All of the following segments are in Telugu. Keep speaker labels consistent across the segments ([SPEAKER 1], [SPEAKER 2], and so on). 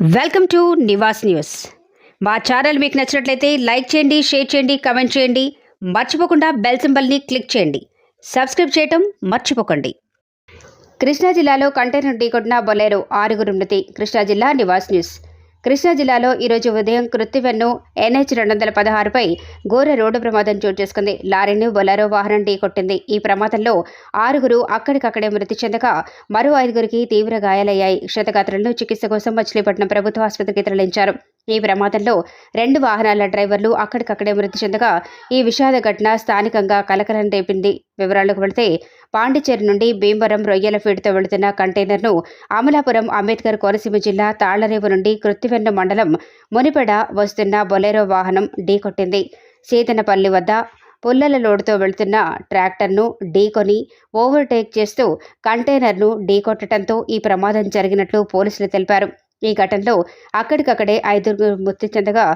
[SPEAKER 1] Welcome to Nivas news. మా ఛానల్ మీకు నచ్చినట్లయితే లైక్ చేయండి షేర్ చేయండి కమెంట్ చేయండి. మర్చిపోకుండా బెల్ సింబల్ని క్లిక్ చేయండి. సబ్స్క్రైబ్ చేయటం మర్చిపోకండి. కృష్ణా జిల్లాలో కంటైనర్ ఢీకొట్టిన బొలేరో ఆరుగురు మృతి. కృష్ణా జిల్లా నివాస్ న్యూస్. కృష్ణా జిల్లాలో ఈరోజు ఉదయం కృత్తివెన్ను ఎన్హెచ్ రెండు వందల పదహారుపై ఘోర రోడ్డు ప్రమాదం చోటు చేసుకుంది. లారీని బొలెరో వాహనం ఢీకొట్టింది ఈ ప్రమాదంలో ఆరుగురు అక్కడికక్కడే మృతి చెందగా మరో ఐదుగురికి తీవ్ర గాయాలయ్యాయి. క్షతగాత్రులను చికిత్స కోసం మచిలీపట్నం ప్రభుత్వ ఆసుపత్రికి తరలించారు. ఈ ప్రమాదంలో రెండు వాహనాల డ్రైవర్లు అక్కడికక్కడే మృతి చెందగా ఈ విషాద ఘటన స్థానికంగా కలకలం రేపింది. వివరాలకు వెళితే పాండిచేరి నుండి భీమవరం రొయ్యల ఫీడ్తో వెళుతున్న కంటైనర్ను అమలాపురం అంబేద్కర్ కోనసీమ జిల్లా తాళ్ళరేవు నుండి కృత్తివెన్న మండలం మునిపెడ వస్తున్న బొలెరో వాహనం ఢీకొట్టింది సీతనపల్లి వద్ద పుల్లల లోడుతో వెళుతున్న ట్రాక్టర్ను ఢీకొని ఓవర్టేక్ చేస్తూ కంటైనర్ను ఢీకొట్టడంతో ఈ ప్రమాదం జరిగినట్లు పోలీసులు తెలిపారు. ఈ ఘటనలో అక్కడికక్కడే ఐదుగురు మృతి చెందగా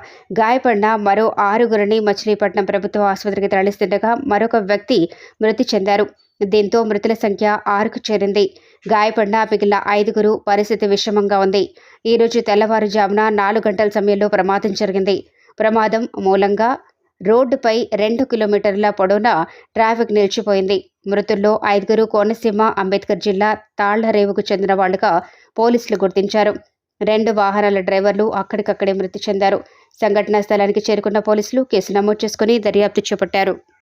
[SPEAKER 1] గాయపడిన మరో ఆరుగురిని మచిలీపట్నం ప్రభుత్వ ఆసుపత్రికి తరలిస్తుండగా మరొక వ్యక్తి మృతి చెందారు. దీంతో మృతుల సంఖ్య ఆరుకు చేరింది. గాయపడిన మిగిలిన ఐదుగురు పరిస్థితి విషమంగా ఉంది. ఈరోజు తెల్లవారుజామున నాలుగు గంటల సమయంలో ప్రమాదం జరిగింది. ప్రమాదం మూలంగా రోడ్డుపై రెండు కిలోమీటర్ల పొడవున ట్రాఫిక్ నిలిచిపోయింది. మృతుల్లో ఐదుగురు కోనసీమ అంబేద్కర్ జిల్లా తాళ్ళరేవుకు చెందిన వాళ్ళుగా పోలీసులు గుర్తించారు. రెండు వాహనాల డ్రైవర్లు అక్కడికక్కడే మృతి చెందారు. సంఘటనా స్థలానికి చేరుకున్న పోలీసులు కేసు నమోదు చేసుకుని దర్యాప్తు చేపట్టారు.